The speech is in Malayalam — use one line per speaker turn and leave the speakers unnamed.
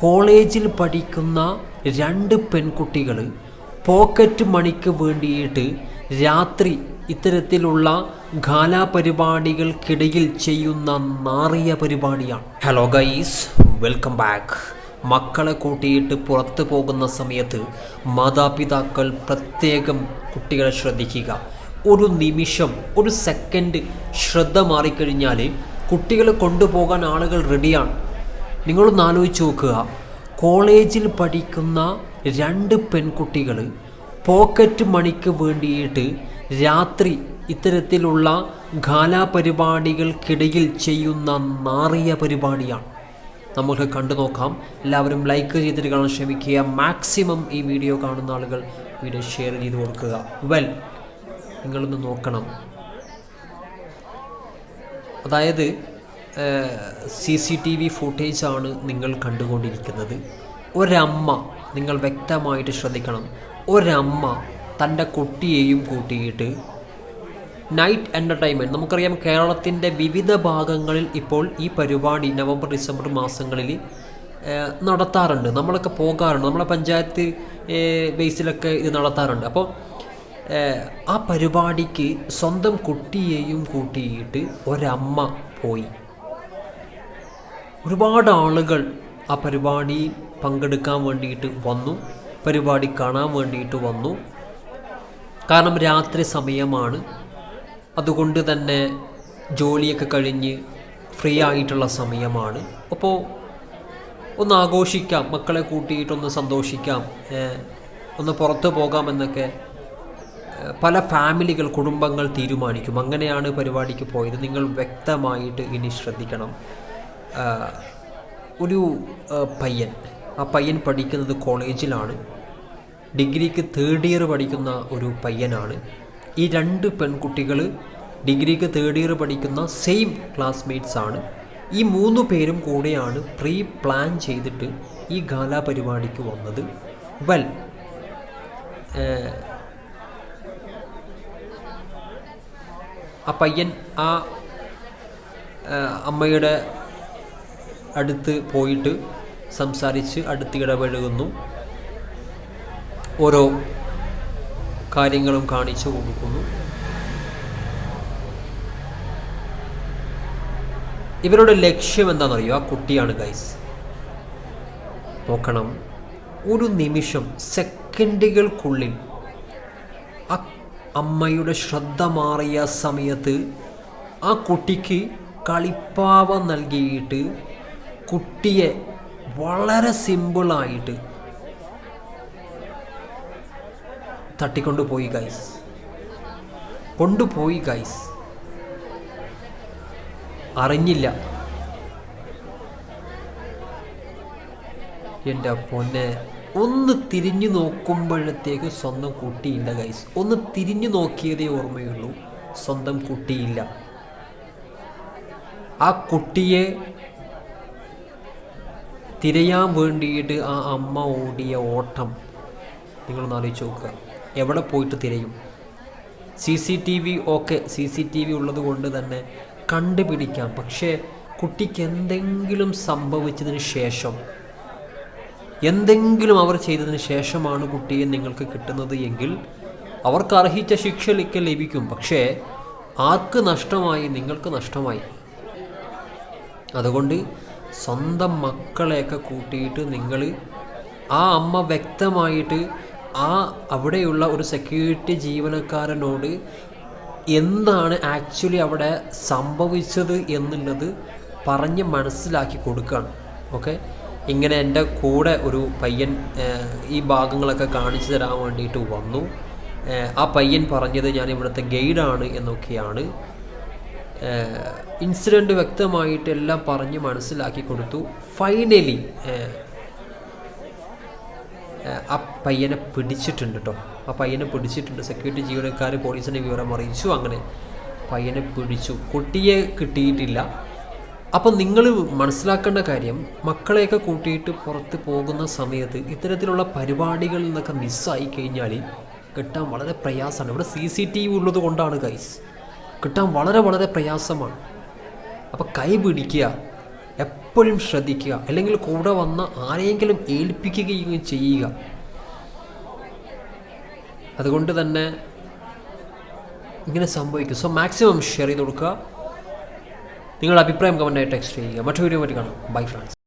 കോളേജിൽ പഠിക്കുന്ന രണ്ട് പെൺകുട്ടികൾ പോക്കറ്റ് മണിക്ക് വേണ്ടിയിട്ട് രാത്രി ഇത്തരത്തിലുള്ള ഗാലാപരിപാടികൾക്കിടയിൽ ചെയ്യുന്ന നാറിയ പരിപാടിയാണ്. ഹലോ ഗൈസ് വെൽക്കം ബാക്ക് മക്കളെ കൂട്ടിയിട്ട് പുറത്തു പോകുന്ന സമയത്ത് മാതാപിതാക്കൾ പ്രത്യേകം കുട്ടികളെ ശ്രദ്ധിക്കുക. ഒരു നിമിഷം ഒരു സെക്കൻഡ് ശ്രദ്ധ മാറിക്കഴിഞ്ഞാൽ കുട്ടികളെ കൊണ്ടുപോകാൻ ആളുകൾ റെഡിയാണ് നിങ്ങളൊന്ന് ആലോചിച്ച് നോക്കുക. കോളേജിൽ പഠിക്കുന്ന രണ്ട് പെൺകുട്ടികൾ പോക്കറ്റ് മണിക്ക് വേണ്ടിയിട്ട് രാത്രി ഇത്തരത്തിലുള്ള ഗാലാപരിപാടികൾക്കിടയിൽ ചെയ്യുന്ന നാറിയ പരിപാടിയാണ്. നമുക്ക് കണ്ടു നോക്കാം. എല്ലാവരും ലൈക്ക് ചെയ്തിട്ട് കാണാൻ ശ്രമിക്കുക. മാക്സിമം ഈ വീഡിയോ കാണുന്ന ആളുകൾ വീഡിയോ ഷെയർ ചെയ്ത് കൊടുക്കുക. വെൽ നിങ്ങളൊന്ന് നോക്കണം. അതായത് സി സി ടി വി ഫുട്ടേജാണ് നിങ്ങൾ കണ്ടുകൊണ്ടിരിക്കുന്നത്. ഒരമ്മ നിങ്ങൾ വ്യക്തമായിട്ട് ശ്രദ്ധിക്കണം. ഒരമ്മ തന്റെ കുട്ടിയെയും കൂട്ടിയിട്ട് നൈറ്റ് എന്റർടൈൻമെന്റ് നമുക്കറിയാം കേരളത്തിന്റെ വിവിധ ഭാഗങ്ങളിൽ ഇപ്പോൾ ഈ പരിപാടി നവംബർ ഡിസംബർ മാസങ്ങളിൽ നടത്താറുണ്ട്. നമ്മളൊക്കെ പോകാറുണ്ട്. നമ്മളെ പഞ്ചായത്ത് ബേസിലൊക്കെ ഇത് നടത്താറുണ്ട്. അപ്പോൾ ആ പരിപാടിക്ക് സ്വന്തം കുട്ടിയെയും കൂട്ടിയിട്ട് ഒരമ്മ പോയി. ഒരുപാട് ആളുകൾ ആ പരിപാടി പങ്കെടുക്കാൻ വേണ്ടിയിട്ട് വന്നു. പരിപാടി കാണാൻ വേണ്ടിയിട്ട് വന്നു. കാരണം രാത്രി സമയമാണ്. അതുകൊണ്ട് തന്നെ ജോലിയൊക്കെ കഴിഞ്ഞ് ഫ്രീ ആയിട്ടുള്ള സമയമാണ്. അപ്പോൾ ഒന്ന് ആഘോഷിക്കാം മക്കളെ കൂട്ടിയിട്ടൊന്ന് സന്തോഷിക്കാം ഒന്ന് പുറത്ത് പോകാമെന്നൊക്കെ പല ഫാമിലികൾ കുടുംബങ്ങൾ തീരുമാനിക്കും. അങ്ങനെയാണ് പരിപാടിക്ക് പോയത്. നിങ്ങൾ വ്യക്തമായിട്ട് ഇനി ശ്രദ്ധിക്കണം. ഒരു പയ്യൻ. ആ പയ്യൻ പഠിക്കുന്നത് കോളേജിലാണ്. ഡിഗ്രിക്ക് തേർഡ് ഇയർ പഠിക്കുന്ന ഒരു പയ്യനാണ്. ഈ രണ്ട് പെൺകുട്ടികൾ ഡിഗ്രിക്ക് തേർഡ് ഇയർ പഠിക്കുന്ന സെയിം ക്ലാസ്മേറ്റ്സ് ആണ്. ഈ മൂന്ന് പേരും കൂടെയാണ് പ്രീ പ്ലാൻ ചെയ്തിട്ട് ഈ ഗാല പരിപാടിക്ക് വന്നത് വെൽ ആ പയ്യൻ ആ അമ്മയുടെ അടുത്ത് പോയിട്ട് സംസാരിച്ച് അടുത്ത് ഇടപഴകുന്നു ഓരോ കാര്യങ്ങളും കാണിച്ചു കൊടുക്കുന്നു. ഇവരുടെ ലക്ഷ്യം എന്താണെന്നറിയോ? ആ കുട്ടിയാണ് ഗൈസ് നോക്കണം. ഒരു നിമിഷം സെക്കൻഡുകൾക്കുള്ളിൽ ആ അമ്മയുടെ ശ്രദ്ധ മാറിയ സമയത്ത് ആ കുട്ടിക്ക് കളിപ്പാവ നൽകിയിട്ട് കുട്ടിയെ വളരെ സിമ്പിളായിട്ട് തട്ടിക്കൊണ്ടുപോയി ഗൈസ് കൊണ്ടുപോയി ഗൈസ് അറിഞ്ഞില്ല. എന്റെ പൊന്നെ ഒന്ന് തിരിഞ്ഞു നോക്കുമ്പോഴത്തേക്ക് സ്വന്തം കുട്ടിയില്ല ഗൈസ് ഒന്ന് തിരിഞ്ഞു നോക്കിയതേ ഓർമ്മയുള്ളൂ. സ്വന്തം കുട്ടിയില്ല. ആ കുട്ടിയെ തിരയാൻ വേണ്ടിയിട്ട് ആ അമ്മ ഓടിയ ഓട്ടം നിങ്ങളൊന്ന് ആലോചിച്ച് നോക്കുക. എവിടെ പോയിട്ട് തിരയും? C C T V okay C C T V ഉള്ളത് കൊണ്ട് തന്നെ കണ്ടുപിടിക്കാം. പക്ഷേ കുട്ടിക്ക് എന്തെങ്കിലും സംഭവിച്ചതിന് ശേഷം എന്തെങ്കിലും അവർ ചെയ്തതിന് ശേഷമാണ് കുട്ടിയെ നിങ്ങൾക്ക് കിട്ടുന്നത് എങ്കിൽ അവർക്ക് അർഹിച്ച ശിക്ഷയൊക്കെ ലഭിക്കും. പക്ഷേ ആർക്ക് നഷ്ടമായി? നിങ്ങൾക്ക് നഷ്ടമായി. അതുകൊണ്ട് സ്വന്തം മക്കളെയൊക്കെ കൂട്ടിയിട്ട് നിങ്ങൾ ആ അമ്മ വ്യക്തമായിട്ട് ആ അവിടെയുള്ള ഒരു സെക്യൂരിറ്റി ജീവനക്കാരനോട് എന്താണ് ആക്ച്വലി അവിടെ സംഭവിച്ചത് എന്നുള്ളത് പറഞ്ഞ് മനസ്സിലാക്കി കൊടുക്കുകയാണ് ഓക്കെ ഇങ്ങനെ എന്റെ കൂടെ ഒരു പയ്യൻ ഈ ഭാഗങ്ങളൊക്കെ കാണിച്ചു തരാൻ വേണ്ടിയിട്ട് വന്നു. ആ പയ്യൻ പറഞ്ഞത് ഞാൻ ഇവിടുത്തെ ഗൈഡാണ് എന്നൊക്കെയാണ്. ഇൻസിഡന്റ് വ്യക്തമായിട്ട് എല്ലാം പറഞ്ഞ് മനസ്സിലാക്കി കൊടുത്തു. ഫൈനലി ആ പയ്യനെ പിടിച്ചിട്ടുണ്ട് കേട്ടോ ആ പയ്യനെ പിടിച്ചിട്ടുണ്ട്. സെക്യൂരിറ്റി ജീവനക്കാർ പോലീസിനെ വിവരം അറിയിച്ചു. അങ്ങനെ പയ്യനെ പിടിച്ചു. കുട്ടിയെ കിട്ടിയിട്ടില്ല. അപ്പം നിങ്ങൾ മനസ്സിലാക്കേണ്ട കാര്യം മക്കളെയൊക്കെ കൂട്ടിയിട്ട് പുറത്ത് പോകുന്ന സമയത്ത് ഇത്തരത്തിലുള്ള പരിപാടികളിൽ നിന്നൊക്കെ മിസ്സായി കഴിഞ്ഞാൽ കിട്ടാൻ വളരെ പ്രയാസമാണ്. ഇവിടെ സി സി ടി വി ഉള്ളത് കൊണ്ടാണ് ഗൈസ് കിട്ടാൻ വളരെ വളരെ പ്രയാസമാണ്. അപ്പോൾ കൈ പിടിക്കുക എപ്പോഴും ശ്രദ്ധിക്കുക. അല്ലെങ്കിൽ കൂടെ വന്ന ആരെയെങ്കിലും ഏൽപ്പിക്കുകയും ചെയ്യുക. അതുകൊണ്ട് തന്നെ ഇങ്ങനെ സംഭവിക്കും. സോ മാക്സിമം ഷെയർ ചെയ്ത് കൊടുക്കുക. നിങ്ങളുടെ അഭിപ്രായം കമന്റായി ടെക്സ്റ്റ് ചെയ്യുക. മറ്റൊരു വീഡിയോ പറ്റി കാണാം. Bye friends